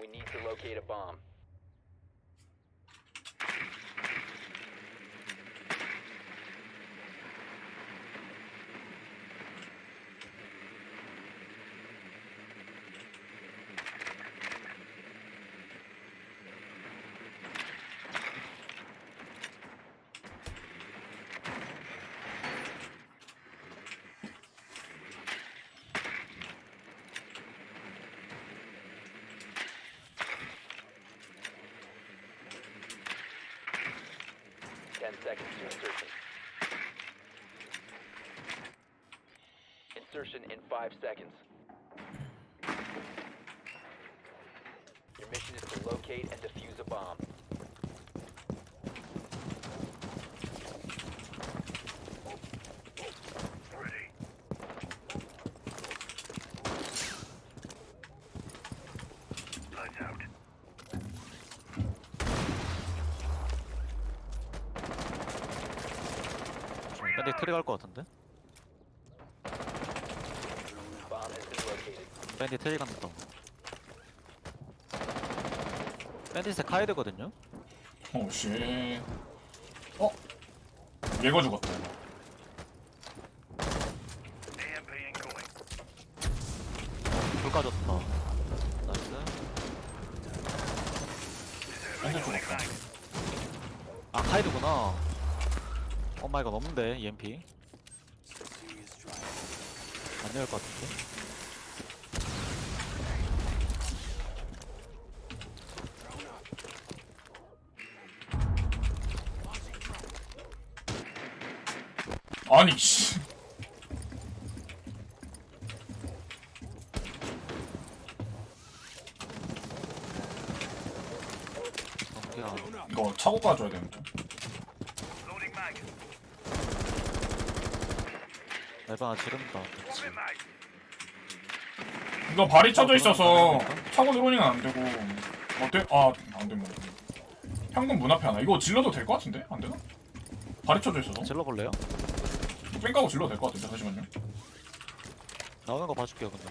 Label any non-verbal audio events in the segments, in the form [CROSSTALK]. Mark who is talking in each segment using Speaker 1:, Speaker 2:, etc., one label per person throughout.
Speaker 1: We need to locate a bomb. Seconds to insertion. Insertion in five seconds. Your mission is to locate and defuse a bomb.
Speaker 2: 밴디 트리 갈것 같은데?
Speaker 1: Bomb has been located.
Speaker 2: 밴디 트리 간다. 밴디스 카이드거든요?
Speaker 3: 오, 씨. 어? 얘가 죽었다.
Speaker 2: 불 까졌다. 나이스.
Speaker 3: 완전 죽었다.
Speaker 2: 아 카이드구나. 오마이갓 없는데 EMP. 안 열릴 것 같은데?
Speaker 3: 아니, 씨.
Speaker 2: 넘겨.
Speaker 3: 이거 차고 가줘야 되는데.
Speaker 2: 에바 지른다. 그치.
Speaker 3: 이거 발이 쳐져 있어서 차고 드로닝은 안 되고. 어때? 아, 안 되면. 현금 문 앞에 하나. 이거 질러도 될 것 같은데? 안 되나? 발이 쳐져 있어서.
Speaker 2: 질러볼래요?
Speaker 3: 뺑까고 질러도 될 것 같은데, 잠시만요.
Speaker 2: 나오는 거 봐줄게요 근데.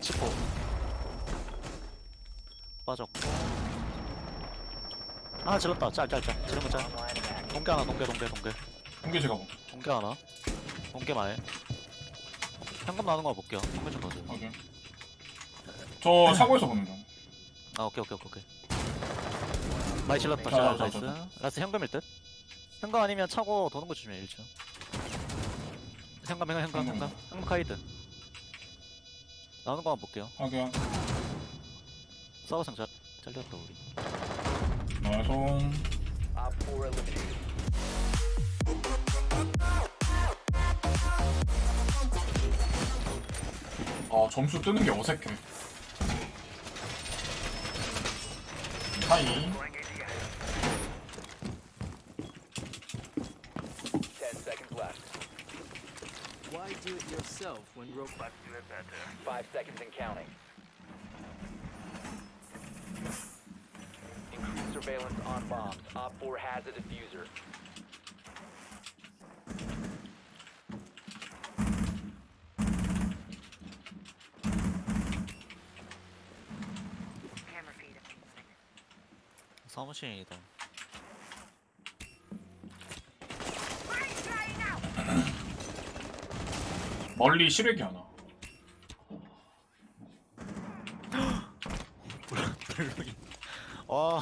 Speaker 2: 치포 빠졌고. 아 질렀다. 짤짤짤. 지르면 짤. 동계 하나 동계 동계 동계.
Speaker 3: 공개 제가 뭐.
Speaker 2: 동계 하나. 동계 마에. 현금 나오는 거 볼게요. 현금 좀 넣어줘
Speaker 3: 확인. 저 차고에서 보는 중.
Speaker 2: 아 오케이 오케이 오케이 오케이. 많이 질렀다.
Speaker 3: 자,
Speaker 2: 자,
Speaker 3: 자,
Speaker 2: 나이스.
Speaker 3: 자,
Speaker 2: 라스 현금일 듯? 현금 아니면 차고 도는 거 조심해 1층 현금 현금 현금
Speaker 3: 현금.
Speaker 2: 현금. 현금 카이드. 나오는 거만 볼게요.
Speaker 3: 확인.
Speaker 2: 서버상 잘 잘렸다 우리
Speaker 3: 나이스.
Speaker 1: Op 4 eliminated.
Speaker 3: 아 점수 뜨는 게 어색해. 하이.
Speaker 1: 10 seconds left.
Speaker 4: Why do it yourself when rope
Speaker 1: 5 seconds and counting. surveillance on bombs. Op 4 has a diffuser.
Speaker 5: Camera feed.
Speaker 2: 사무실이다 [CLEARS THROAT]
Speaker 3: 멀리 시래기 하나. [LAUGHS]
Speaker 2: 와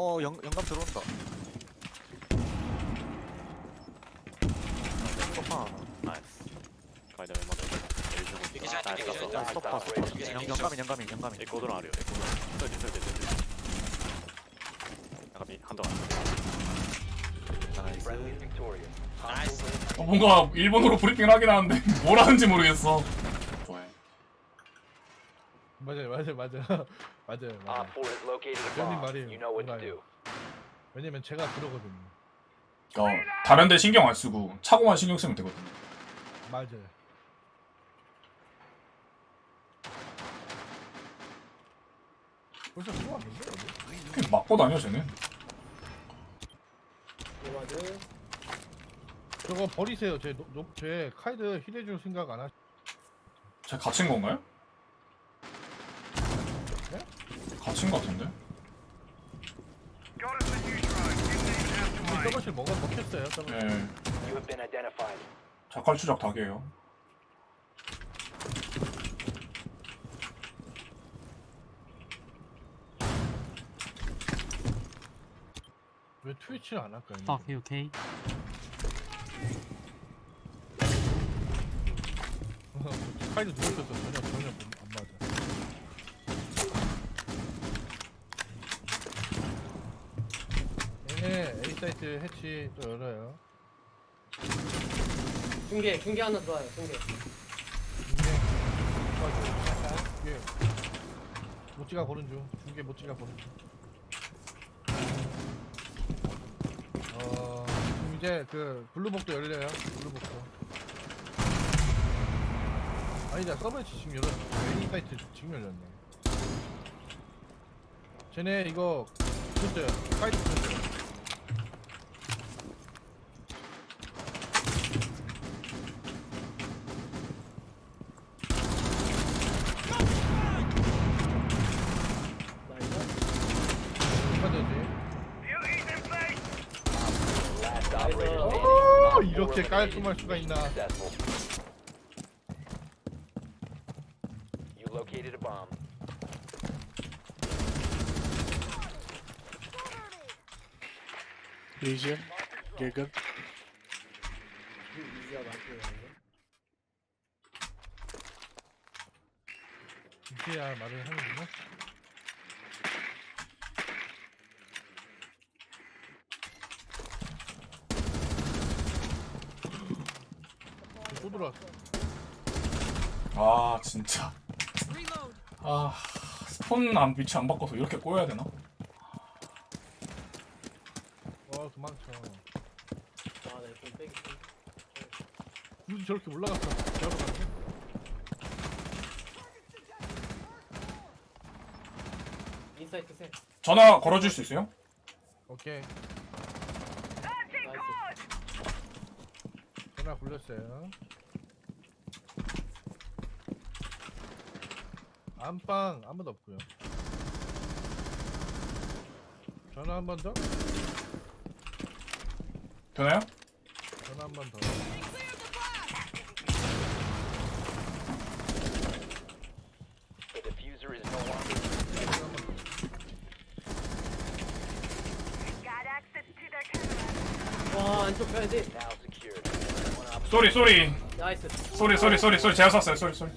Speaker 2: 어 영, 영감 들어온다 소파
Speaker 6: 나이스 가이드 멤버들 일주고 나 이기자,
Speaker 5: 이기자.
Speaker 2: 아, 소파 소파 영, 영감이 영감이 영감이
Speaker 6: 에코드로 아래요 에코드로 설지 설지 설지 약간 한동안
Speaker 2: 나이스
Speaker 3: 어, 뭔가 일본어로 브리핑을 하긴 하는데 [LAUGHS] 뭘 하는지 모르겠어
Speaker 7: 맞아요, 맞아요, 맞아요, [LAUGHS] 맞아요,
Speaker 1: Op
Speaker 7: 맞아요.
Speaker 1: 4 has located a bomb. You know what to do.
Speaker 7: 왜냐면 제가 그러거든요.
Speaker 3: 그러니까 다른 데 신경 안 쓰고 차고만 신경 쓰면 되거든.
Speaker 7: 맞아요. 벌써 들어왔는데? 어디?
Speaker 3: 그냥 맞고 다녀 쟤는.
Speaker 7: 저거 버리세요. 제, 노, 노, 제 카이드 힐해줄 생각 안 하시.
Speaker 3: 쟤 갇힌 건가요?
Speaker 7: 네?
Speaker 3: 갇힌 것 같은데?
Speaker 7: 저것을 먹어 먹혔어요. 저거.
Speaker 3: 예.
Speaker 1: You have been identified.
Speaker 3: 작갈 추적 닭이에요.
Speaker 7: 왜 트위치를 안 할까요?
Speaker 8: Fuck you, okay?
Speaker 7: 카이드 누웠었어. 전혀 전혀 안 맞아. 얘네 A 사이트 해치 또 열어요.
Speaker 9: 중계 중계 하나 들어와요 중계.
Speaker 7: 중계. 모찌가 보는 중. 중계 모찌가 보는 중. 어, 지금 이제 그 블루복도 열려요. 블루복도. 아니다 서브웨치 지금 열었어 메인 사이트 지금 열렸네. 쟤네 이거 붙였어요. 카이드 붙였어요 누가 되지?
Speaker 1: Last operator
Speaker 7: 오,
Speaker 1: standing. Op 4
Speaker 7: 이렇게
Speaker 1: eliminated.
Speaker 7: 깔끔할 수가 있나?
Speaker 1: Successful. You located a bomb.
Speaker 6: 리전 개근
Speaker 7: 이제야 말을 하는구나. 또 들어왔어.
Speaker 3: 아 진짜. 아 스폰 안 위치 안 바꿔서 이렇게 꼬여야 되나?
Speaker 7: 와 도망쳐.
Speaker 9: 아네 좀 빼기 좀
Speaker 7: 굳이 저렇게 올라갔어.
Speaker 9: 인사이트 셋
Speaker 3: 전화 걸어줄 수 있어요?
Speaker 7: 오케이.
Speaker 9: 나이스
Speaker 7: 전화 굴렸어요. 안방 아무도 없고요. 전화 한 번 더.
Speaker 3: 되나요?
Speaker 7: 전화 한 번 더.
Speaker 1: The diffuser is no longer.
Speaker 7: 전화 한번 더.
Speaker 9: 와 안쪽 가야지
Speaker 1: Now secured. One op
Speaker 3: 쏘리 쏘리
Speaker 9: 나이스
Speaker 3: 쏘리 쏘리 쏘리 쏘리 제가 쐈어요 쏘리 쏘리.